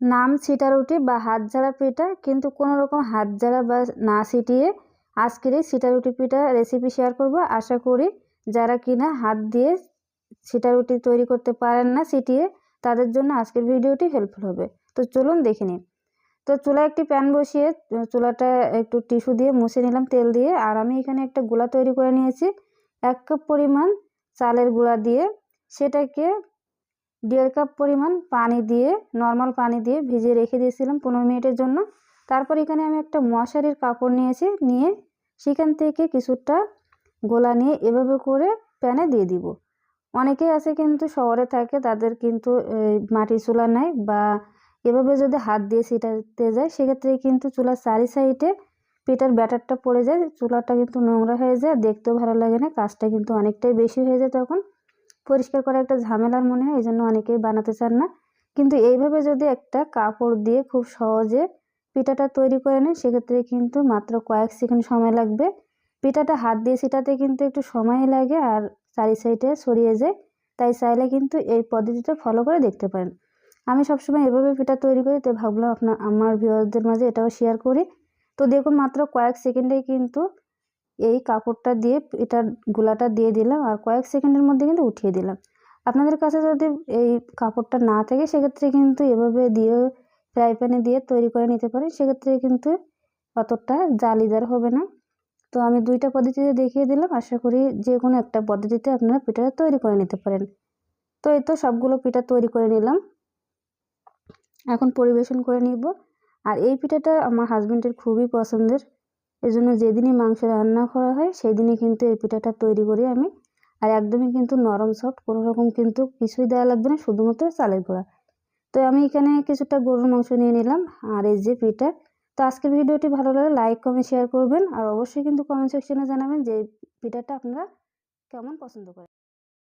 নাম ছিটা রুটি বা হাত ঝাড়া পিঠা, কিন্তু কোনো রকম হাত ঝাড়া বা না ছিটিয়ে আজকের এই ছিটা রুটি পিঠা রেসিপি শেয়ার করব। আশা করি যারা কিনা হাত দিয়ে ছিটা রুটি তৈরি করতে পারেন না ছিটিয়ে, তাদের জন্য আজকের ভিডিওটি হেল্পফুল হবে। তো চলুন দেখে নিন তো চুলায় একটি প্যান বসিয়ে চুলাটা একটু টিস্যু দিয়ে মুছে নিলাম তেল দিয়ে, আর আমি এখানে একটা গুলা তৈরি করে নিয়েছি। এক কাপ পরিমাণ চালের গুঁড়া দিয়ে সেটাকে দেড় কাপ পরিমাণ পানি দিয়ে নর্মাল পানি দিয়ে ভিজিয়ে রেখে দিয়েছিলাম পনেরো মিনিটের জন্য। তারপর এখানে আমি একটা মশারির কাপড় নিয়েছি, নিয়ে সেখান থেকে কিছুটা গোলা নিয়ে এভাবে করে প্যানে দিয়ে দিব। অনেকেই আছে কিন্তু শহরে থাকে, তাদের কিন্তু মাটির চুলা নাই বা এভাবে যদি হাত দিয়ে ছিটাতে যায়, সেক্ষেত্রে কিন্তু চুলার চারি সাইডে পিঠার ব্যাটারটা পড়ে যায়, চুলাটা কিন্তু নোংরা হয়ে যায়, দেখতেও ভালো লাগে না, কাজটা কিন্তু অনেকটাই বেশি হয়ে যায় তখন। পরিষ্কার করা একটা ঝামেলার মনে হয় এই জন্য অনেকেই বানাতে চান না। কিন্তু এইভাবে যদি একটা কাপড় দিয়ে খুব সহজে পিঠাটা তৈরি করে নেন, সেক্ষেত্রে কিন্তু মাত্র কয়েক সেকেন্ড সময় লাগবে। পিঠাটা হাত দিয়ে সেটাতে কিন্তু একটু সময় লাগে আর চারি সাইডে ছড়িয়ে যায়। তাই চাইলে কিন্তু এই পদ্ধতিটা ফলো করে দেখতে পারেন। আমি সবসময় এভাবে পিঠা তৈরি করি তো ভাবলাম আপনার, আমার ভিউয়ারদের মাঝে এটাও শেয়ার করি। তো দেখুন, মাত্র কয়েক সেকেন্ডেই কিন্তু এই কাপড়টা দিয়ে এটার গোলাটা দিয়ে দিলাম আর কয়েক সেকেন্ডের মধ্যে কিন্তু উঠিয়ে দিলাম। আপনাদের কাছে যদি এই কাপড়টা না থাকে, সেক্ষেত্রে কিন্তু এভাবে দিয়ে ফ্রাই প্যানে দিয়ে তৈরি করে নিতে পারেন। সেক্ষেত্রে কিন্তু অতটা জালিদার হবে না। তো আমি দুইটা পদ্ধতিতে দেখিয়ে দিলাম। আশা করি যে কোনো একটা পদ্ধতিতে আপনারা পিঠাটা তৈরি করে নিতে পারেন। তো এই তো সবগুলো পিঠা তৈরি করে নিলাম। এখন পরিবেশন করে নিব। আর এই পিঠাটা আমার হাজব্যান্ডের খুবই পছন্দের। এজন্য যেদিনই মাংস রান্না করা হয় সেই দিনই কিন্তু এই পিঠাটা তৈরি করি আমি। আর একদমই কিন্তু নরম সফট কোনো রকম কিন্তু কিছুই দেওয়া লাগবে না, শুধুমাত্র চালের গুঁড়া। তো আমি এখানে কিছুটা গরুর মাংস নিয়ে নিলাম আর এই যে পিঠা। তো আজকের ভিডিওটি ভালো লাগলে লাইক কমেন্ট শেয়ার করবেন। আর অবশ্যই কিন্তু কমেন্ট সেকশনে জানাবেন যে পিঠাটা আপনারা কেমন পছন্দ করেন।